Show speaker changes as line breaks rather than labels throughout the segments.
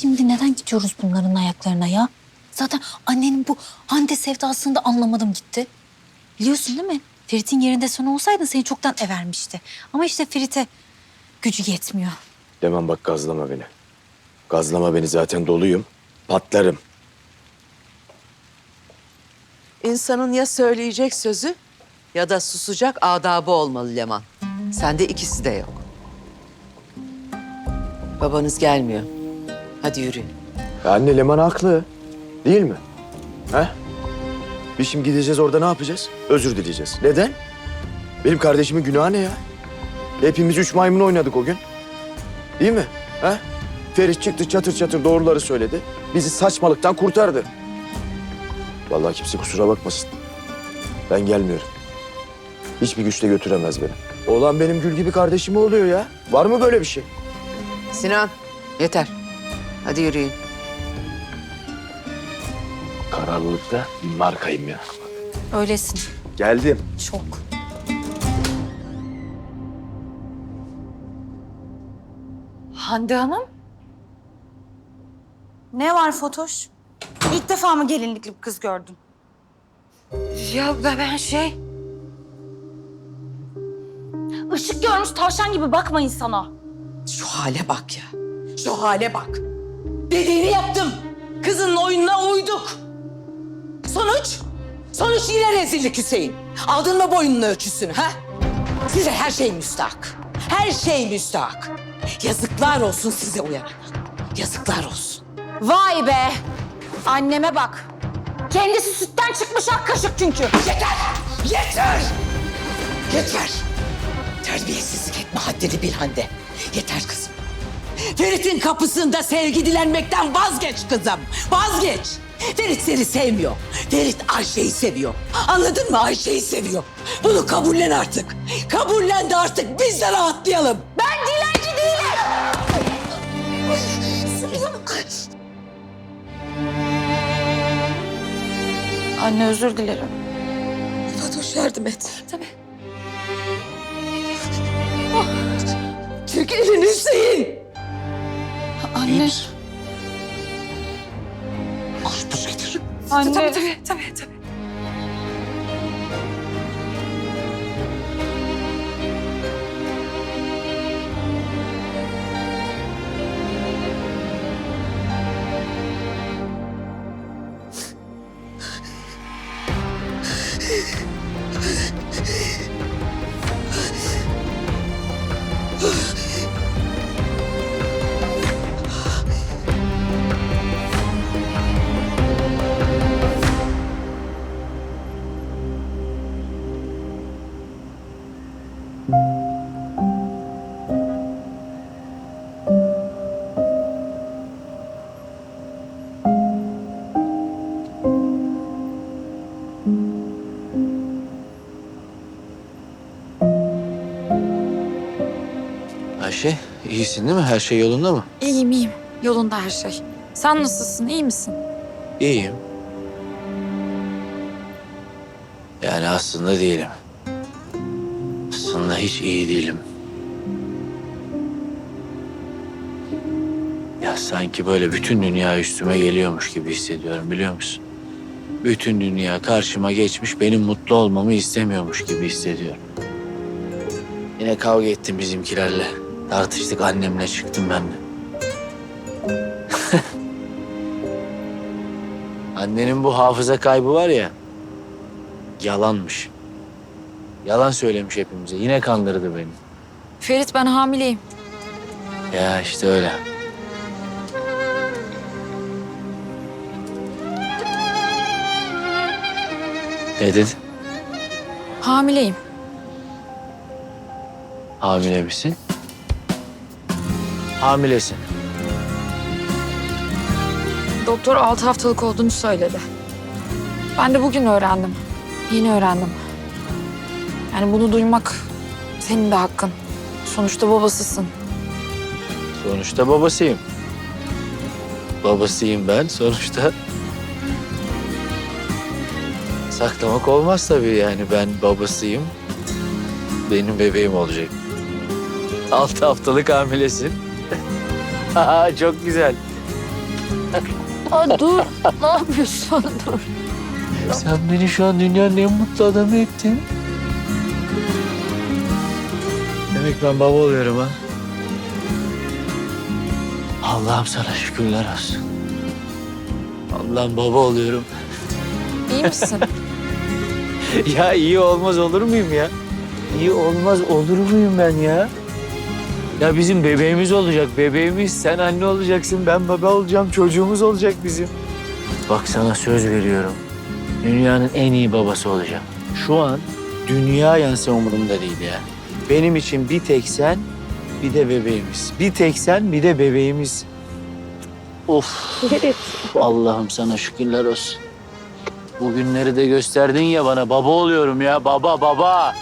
şimdi neden gidiyoruz bunların ayaklarına ya? Zaten annenin bu Hande sevdasını da anlamadım gitti. Biliyorsun değil mi? Ferit'in yerinde sen olsaydın seni çoktan evermişti. Ama işte Ferit'e gücü yetmiyor.
Leman bak gazlama beni. Gazlama beni zaten doluyum. Patlarım.
İnsanın ya söyleyecek sözü ya da susacak adabı olmalı Leman. Sende ikisi de yok. Babanız gelmiyor. Hadi yürü.
Ya anne Leman haklı. Değil mi? He? Biz şimdi gideceğiz orada ne yapacağız? Özür dileyeceğiz. Neden? Benim kardeşimin günahı ne ya? Hepimiz üç maymun oynadık o gün. Değil mi? He? Ferit çıktı çatır çatır doğruları söyledi. Bizi saçmalıktan kurtardı. Vallahi kimse kusura bakmasın. Ben gelmiyorum. Hiçbir güçle götüremez beni. Oğlan benim gül gibi kardeşim oluyor ya. Var mı böyle bir şey?
Sinan yeter. Hadi yürüyün.
Kararlılıkta markayım ya.
Öylesin.
Geldim.
Çok.
Hande Hanım? Ne var Fotoş? İlk defa mı gelinlikli bir kız gördün?
Ya ben, ben şey...
Işık görmüş tavşan gibi bakma insana.
Şu hale bak ya. Şu hale bak. Dediğini yaptım. Kızının oyununa uyduk. Sonuç? Sonuç yine rezillik Hüseyin. Aldın mı boynunun ölçüsünü ha? Size her şey müstahak. Her şey müstahak. Yazıklar olsun size uyanan. Yazıklar olsun.
Vay be! Anneme bak. Kendisi sütten çıkmış ak kaşık çünkü.
Yeter! Yeter! Yeter! Terbiyesizlik etme haddini bil Hande. Yeter kızım. Ferit'in kapısında sevgi dilenmekten vazgeç kızım. Vazgeç. Ferit seni sevmiyor. Ferit Ayşe'yi seviyor. Anladın mı? Ayşe'yi seviyor. Bunu kabullen artık. Kabullen de artık biz de rahatlayalım.
Ben dilenci değilim. Anne özür dilerim.
Fatoş yardım et. Tabii. Çek elini Hüseyin.
Anne.
Koş buz getir.
Anne.
Tabii tabii tabii. tabii.
Ayşe, iyisin değil mi? Her şey yolunda mı?
İyiyim iyiyim. Yolunda her şey. Sen nasılsın? İyi misin?
İyiyim. Yani aslında değilim. Aslında hiç iyi değilim. Ya sanki böyle bütün dünya üstüme geliyormuş gibi hissediyorum biliyor musun? Bütün dünya karşıma geçmiş benim mutlu olmamı istemiyormuş gibi hissediyorum. Yine kavga ettim bizimkilerle. Tartıştık annemle çıktım ben de. Annenin bu hafıza kaybı var ya, yalanmış. Yalan söylemiş hepimize. Yine kandırdı beni.
Ferit ben hamileyim.
Ya işte öyle. Ne dedi?
Hamileyim.
Hamile misin? Hamilesin.
Doktor altı haftalık olduğunu söyledi. Ben de bugün öğrendim. Yeni öğrendim. Yani bunu duymak senin de hakkın. Sonuçta babasısın.
Sonuçta babasıyım. Babasıyım ben sonuçta. Saklamak olmaz tabii yani ben babasıyım. Benim bebeğim olacak. Altı haftalık hamilesin. Aa, Çok güzel.
Aa, dur. ne yapıyorsun? Dur.
Sen beni şu an dünyanın en mutlu adamı ettin. Demek ben baba oluyorum ha. Allah'ım sana şükürler olsun. Allah'ım baba oluyorum.
İyi misin?
ya iyi olmaz olur muyum ya? İyi olmaz olur muyum ben ya? Ya bizim bebeğimiz olacak, bebeğimiz. Sen anne olacaksın, ben baba olacağım. Çocuğumuz olacak bizim. Bak sana söz veriyorum. Dünyanın en iyi babası olacağım. Şu an dünya yansa umurumda değil ya. Benim için bir tek sen, bir de bebeğimiz. Bir tek sen, bir de bebeğimiz. Of. Allah'ım sana şükürler olsun. Bugünleri de gösterdin ya bana. Baba oluyorum ya. Baba, baba.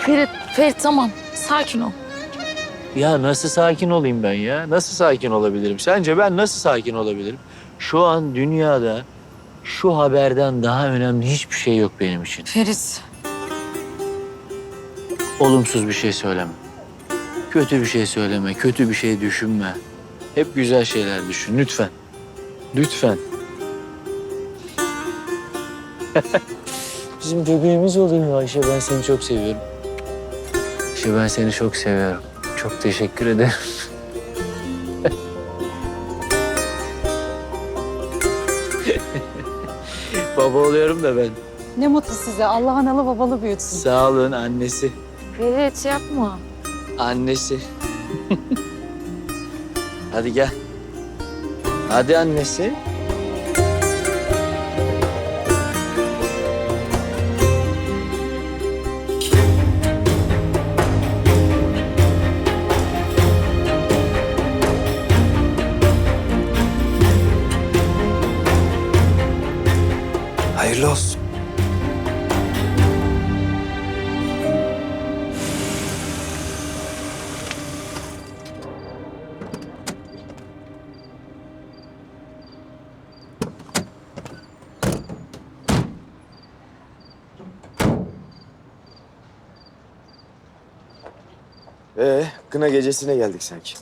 Ferit, Ferit tamam. Sakin ol.
Ya nasıl sakin olayım ben ya? Nasıl sakin olabilirim? Sence ben nasıl sakin olabilirim? Şu an dünyada şu haberden daha önemli hiçbir şey yok benim için.
Ferit.
Olumsuz bir şey söyleme. Kötü bir şey söyleme, kötü bir şey düşünme. Hep güzel şeyler düşün lütfen. Lütfen. Bizim bebeğimiz oluyor Ayşe. Ben seni çok seviyorum. Ayşe ben seni çok seviyorum. Çok teşekkür ederim. Baba oluyorum da ben.
Ne mutlu size. Allah analı babalı büyütsün.
Sağ olun annesi.
Ferit yapma.
Annesi. Hadi gel. Hadi annesi.
Ee, kına gecesine geldik sanki.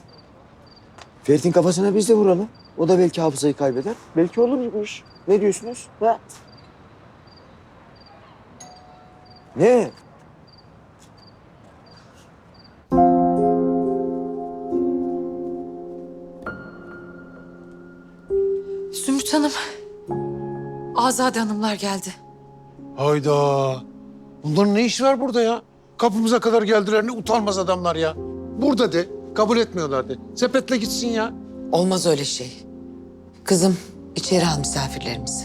Ferit'in kafasına biz de vuralım. O da belki hafızayı kaybeder. Belki olur bu iş. Ne diyorsunuz? Ha? Ne?
Zümrüt Hanım. Azade Hanımlar geldi.
Hayda. Bunların ne işi var burada ya? Kapımıza kadar geldiler ne utanmaz adamlar ya. Burada de. Kabul etmiyorlar de. Sepetle gitsin ya.
Olmaz öyle şey. Kızım içeri al misafirlerimizi.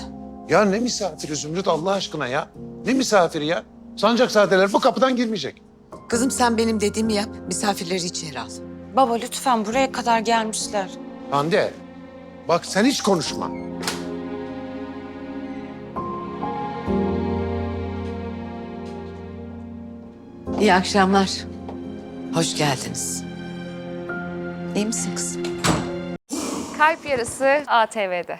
Ya ne misafiri Zümrüt Allah aşkına ya. Ne misafiri ya? Sancakzadeler bu kapıdan girmeyecek.
Kızım sen benim dediğimi yap. Misafirleri içeri al.
Baba lütfen buraya kadar gelmişler.
Hande bak sen hiç konuşma.
İyi akşamlar.
Hoş geldiniz. İyi misin kızım?
Kalp Yarısı ATV'de.